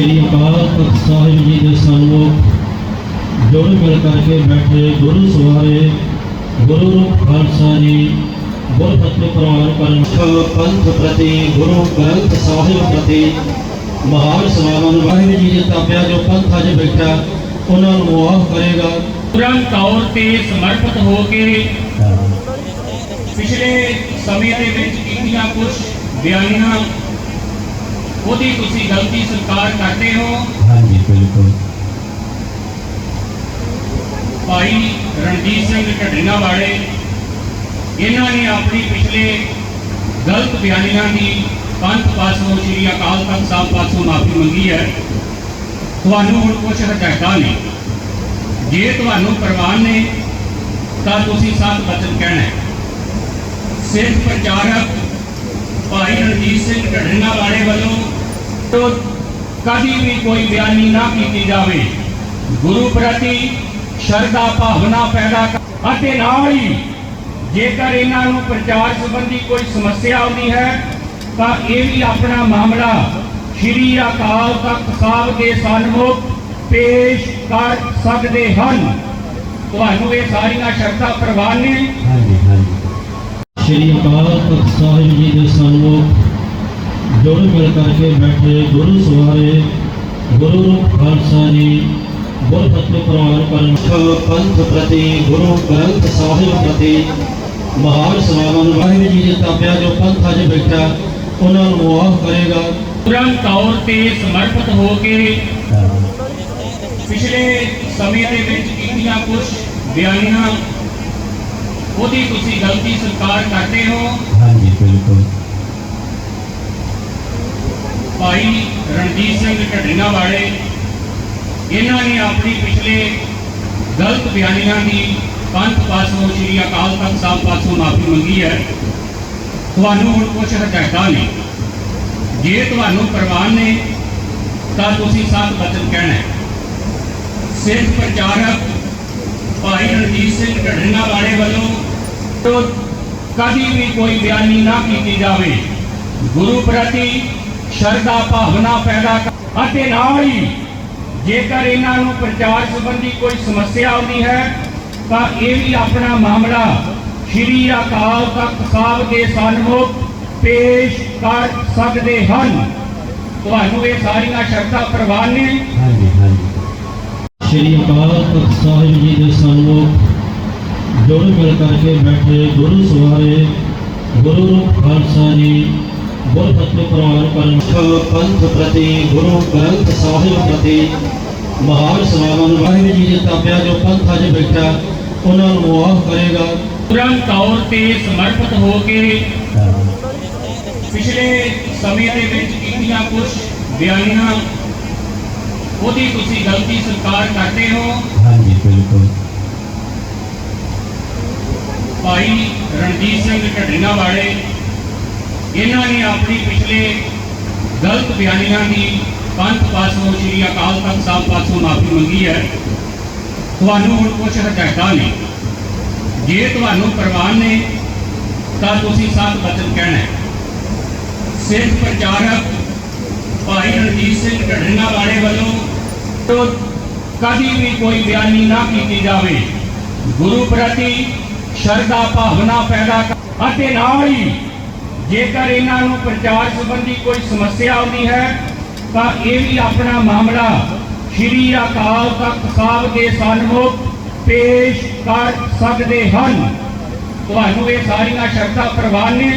ਸ਼੍ਰੀ ਅਕਾਲ ਤਖਤ ਸਾਹਿਬ ਜੀ ਦੇ ਸਨਮੁਖ ਜੁੜ ਮਿਲ ਕਰਕੇ ਬੈਠੇ ਗੁਰੂ ਸਵਾਰੇ ਗੁਰੂ ਰੂਪ ਖਾਲਸਾ ਜੀ ਗੁਰਫਤਿਹ ਪ੍ਰਵਾਨ ਕਰਨ ਪੰਥ ਪ੍ਰਤੀ ਗੁਰੂ ਗ੍ਰੰਥ ਸਾਹਿਬ ਪ੍ਰਤੀ ਮਹਾਨ ਸਵਾਵਾਂ ਨੂੰ ਵਾਹਿਗੁਰੂ ਜੀ ਦੇ ਤਾਬਿਆ ਜੋ ਪੰਥ ਅੱਜ ਬੈਠਾ ਉਹਨਾਂ ਨੂੰ ਮੁਆਫ ਕਰੇਗਾ। ਪੂਰਨ ਤੌਰ ਤੇ ਸਮਰਪਿਤ ਹੋ ਕੇ ਪਿਛਲੇ ਸਮੇਂ ਦੇ ਵਿੱਚ ਕੀਤੀਆਂ ਕੁਝ ਬਿਆਨੀਆਂ ਉਹਦੀ ਤੁਸੀਂ ਗਲਤੀ ਸਵੀਕਾਰ ਕਰਦੇ ਹੋ। ਹਾਂਜੀ ਬਿਲਕੁਲ। ਭਾਈ ਰਣਜੀਤ ਸਿੰਘ ਢੱਡੀਆਂ ਵਾਲੇ ਇਹਨਾਂ ਨੇ ਆਪਣੀ ਪਿਛਲੇ ਗਲਤ ਬਿਆਨੀਆਂ ਦੀ ਪੰਥ ਪਾਸੋਂ ਸ੍ਰੀ ਅਕਾਲ ਤਖਤ ਸਾਹਿਬ ਪਾਸੋਂ ਮਾਫੀ ਮੰਗੀ ਹੈ। ਤੁਹਾਨੂੰ ਹੁਣ ਕੁਝ ਹਦਾਇਤਾਂ ਨੇ। ਜੇ ਤੁਹਾਨੂੰ ਪ੍ਰਵਾਨ ਨੇ ਤਾਂ ਤੁਸੀਂ ਸਤ ਬਚਨ ਕਹਿਣਾ ਹੈ। ਸਿੱਖ ਪ੍ਰਚਾਰਕ ਭਾਈ ਰਣਜੀਤ ਸਿੰਘ ਢੱਡੀਆਂ ਵਾਲੇ ਵੱਲੋਂ ਤੋਂ ਕਦੀ ਵੀ ਕੋਈ ਬਿਆਨੀ ਨਾ ਕੀਤੀ ਜਾਵੇ। ਗੁਰੂ ਪ੍ਰਤੀ ਸ਼ਰਧਾ, ਭਾਵਨਾ ਪੈਦਾ ਅਤੇ ਨਾਲ ਹੀ ਜੇਕਰ ਇਹਨਾਂ ਨੂੰ ਪ੍ਰਚਾਰ ਸੰਬੰਧੀ ਕੋਈ ਸਮੱਸਿਆ ਆਉਂਦੀ ਹੈ, ਤਾਂ ਇਹ ਵੀ ਆਪਣਾ ਮਾਮਲਾ ਸ਼੍ਰੀ ਅਕਾਲ ਤਖਤ ਸਾਹਿਬ ਦੇ ਸਨਮੁਖ ਪੇਸ਼ ਕਰ ਸਕਦੇ ਹਨ। ਤੁਹਾਨੂੰ ਇਹ ਸਾਰੀਆਂ ਸ਼ਰਤਾਂ ਪ੍ਰਵਾਨ ਨੇ। ਹਾਂਜੀ ਹਾਂਜੀ। ਸ਼੍ਰੀ ਅਕਾਲ ਤਖਤ ਸਾਹਿਬ ਜੀ ਦੇ ਸਨਮੁਖ ਜੁੜ ਮਿਲ ਕਰਕੇ ਬੈਠੇ ਗੁਰੂ ਸਵਾਰੇ, ਗੁਰੂ ਰੂਪ ਖਾਲਸਾ ਜੀ ਗੁਰਫਤਿਹ ਪ੍ਰਵਾਨ ਕਰਨ ਪੰਥ ਪ੍ਰਤੀ, ਗੁਰੂ ਗ੍ਰੰਥ ਸਾਹਿਬ ਪ੍ਰਤੀ ਮਹਾਨ ਸਵਾਵਾਂ ਨੂੰ ਵਾਹਿਗੁਰੂ ਜੀ ਦੇ ਤਾਬਿਆ ਜੋ ਪੰਥ ਅੱਜ ਬੈਠਾ, ਉਹਨਾਂ ਨੂੰ ਮੁਆਫ ਕਰੇਗਾ। ਪੂਰਨ ਤੌਰ ਤੇ ਸਮਰਪਿਤ ਹੋ ਕੇ ਪਿਛਲੇ ਸਮੇਂ ਦੇ ਵਿੱਚ ਕੀਤੀਆਂ ਕੁਝ ਬਿਆਨੀਆਂ ਉਹਦੀ ਤੁਸੀਂ ਗਲਤੀ ਸਵੀਕਾਰ ਕਰਦੇ ਹੋ। ਹਾਂਜੀ ਬਿਲਕੁਲ। ਭਾਈ ਰਣਜੀਤ ਸਿੰਘ ਢੱਡੀਆਂ ਵਾਲੇ ਇਹਨਾਂ ਨੇ ਆਪਣੀ ਪਿਛਲੇ ਗਲਤ ਬਿਆਨੀਆਂ ਦੀ ਪੰਥ ਪਾਸੋਂ ਸ੍ਰੀ ਅਕਾਲ ਤਖਤ ਸਾਹਿਬ ਪਾਸੋਂ ਮਾਫੀ ਮੰਗੀ ਹੈ। ਤੁਹਾਨੂੰ ਹੁਣ ਕੁਝ ਹਦਾਇਤਾਂ ਨੇ। ਜੇ ਤੁਹਾਨੂੰ ਪ੍ਰਵਾਨ ਨੇ ਤਾਂ ਤੁਸੀਂ ਸਤ ਬਚਨ ਕਹਿਣਾ ਹੈ। ਸਿੱਖ ਪ੍ਰਚਾਰਕ ਭਾਈ ਰਣਜੀਤ ਸਿੰਘ ਢੱਡੀਆਂ ਵਾਲੇ ਵੱਲੋਂ ਤੋਂ ਕਦੀ ਵੀ ਕੋਈ ਬਿਆਨੀ ਨਾ ਕੀਤੀ ਜਾਵੇ। ਗੁਰੂ ਪ੍ਰਤੀ ਸ਼ਰਧਾ ਭਾਵਨਾ ਪੈਦਾ ਅਤੇ ਨਾਲ ਹੀ ਜੇਕਰ ਇਹਨਾਂ ਨੂੰ ਪ੍ਰਚਾਰ ਸੰਬੰਧੀ ਕੋਈ ਸਮੱਸਿਆ ਆਉਂਦੀ ਹੈ, ਤਾਂ ਇਹ ਵੀ ਆਪਣਾ ਮਾਮਲਾ ਸ਼੍ਰੀ ਅਕਾਲ ਤਖਤ ਸਾਹਿਬ ਦੇ ਸਨਮੁਖ ਪੇਸ਼ ਕਰ ਸਕਦੇ ਹਨ। ਤੁਹਾਨੂੰ ਇਹ ਸਾਰੀਆਂ ਸ਼ਰਤਾਂ ਪ੍ਰਵਾਨ ਨੇ। ਹਾਂਜੀ ਹਾਂਜੀ। ਸ਼੍ਰੀ ਅਕਾਲ ਤਖਤ ਸਾਹਿਬ ਜੀ ਦੇ ਸਨਮੁਖ ਜੁੜ ਮਿਲ ਕਰਕੇ ਬੈਠੇ ਗੁਰੂ ਸਵਾਰੇ ਗੁਰੂ ਰੂਪ ਖਾਲਸਾ ਜੀ ਗੁਰਫਤਿਹ ਪ੍ਰਵਾਨ ਕਰਨ ਪੰਥ ਪ੍ਰਤੀ ਗੁਰੂ ਗ੍ਰੰਥ ਸਾਹਿਬ ਪ੍ਰਤੀ ਮਹਾਨ ਸਵਾਵਾਂ ਵਾਹਿਗੁਰੂ ਜੀ ਦੇ ਤਾਬਿਆ ਜੋ ਪੰਥ ਅੱਜ ਬੈਠਾ ਉਹਨਾਂ ਨੂੰ ਮੁਆਫ ਕਰੇਗਾ। ਪੂਰਨ ਤੌਰ ਤੇ ਸਮਰਪਿਤ ਹੋ ਕੇ ਪਿਛਲੇ ਸਮੇਂ ਦੇ ਵਿੱਚ ਕੀਤੀਆਂ ਕੁਝ ਬਿਆਨੀਆਂ ਉਹਦੀ ਤੁਸੀਂ ਗਲਤੀ ਸਵੀਕਾਰ ਕਰਦੇ ਹੋ। ਹਾਂਜੀ ਬਿਲਕੁਲ। ਭਾਈ ਰਣਜੀਤ ਸਿੰਘ ਢੱਡੀਆਂ ਵਾਲੇ ਇਹਨਾਂ ਨੇ ਆਪਣੀ ਪਿਛਲੇ ਗਲਤ ਬਿਆਨੀਆਂ ਦੀ ਪੰਥ ਪਾਸੋਂ, ਸ੍ਰੀ ਅਕਾਲ ਤਖਤ ਸਾਹਿਬ ਪਾਸੋਂ ਮਾਫੀ ਮੰਗੀ ਹੈ। ਤੁਹਾਨੂੰ ਹੁਣ ਕੁਝ ਹਦਾਇਤਾਂ ਨੇ। ਜੇ ਤੁਹਾਨੂੰ ਪ੍ਰਵਾਨ ਨੇ, ਤਾਂ ਤੁਸੀਂ ਸਤ ਬਚਨ ਕਹਿਣਾ ਹੈ। ਸਿੱਖ ਪ੍ਰਚਾਰਕ ਭਾਈ ਰਣਜੀਤ ਸਿੰਘ ਢੱਡੀਆਂ ਵਾਲੇ ਵੱਲੋਂ ਤੋਂ ਕਦੀ ਵੀ ਕੋਈ ਬਿਆਨੀ ਨਾ ਕੀਤੀ ਜਾਵੇ। ਗੁਰੂ ਪ੍ਰਤੀ ਸ਼ਰਧਾ ਭਾਵਨਾ ਪੈਦਾ ਅਤੇ ਨਾਲ ਹੀ ਜੇਕਰ ਇਹਨਾਂ ਨੂੰ ਪ੍ਰਚਾਰ ਸੰਬੰਧੀ ਕੋਈ ਸਮੱਸਿਆ ਆਉਂਦੀ ਹੈ, ਤਾਂ ਇਹ ਵੀ ਆਪਣਾ ਮਾਮਲਾ ਸ਼੍ਰੀ ਅਕਾਲ ਤਖਤ ਸਾਹਿਬ ਦੇ ਸਨਮੁਖ ਪੇਸ਼ ਕਰ ਸਕਦੇ ਹਨ। ਤੁਹਾਨੂੰ ਇਹ ਸਾਰੀਆਂ ਸ਼ਰਤਾਂ ਪ੍ਰਵਾਨ ਨੇ।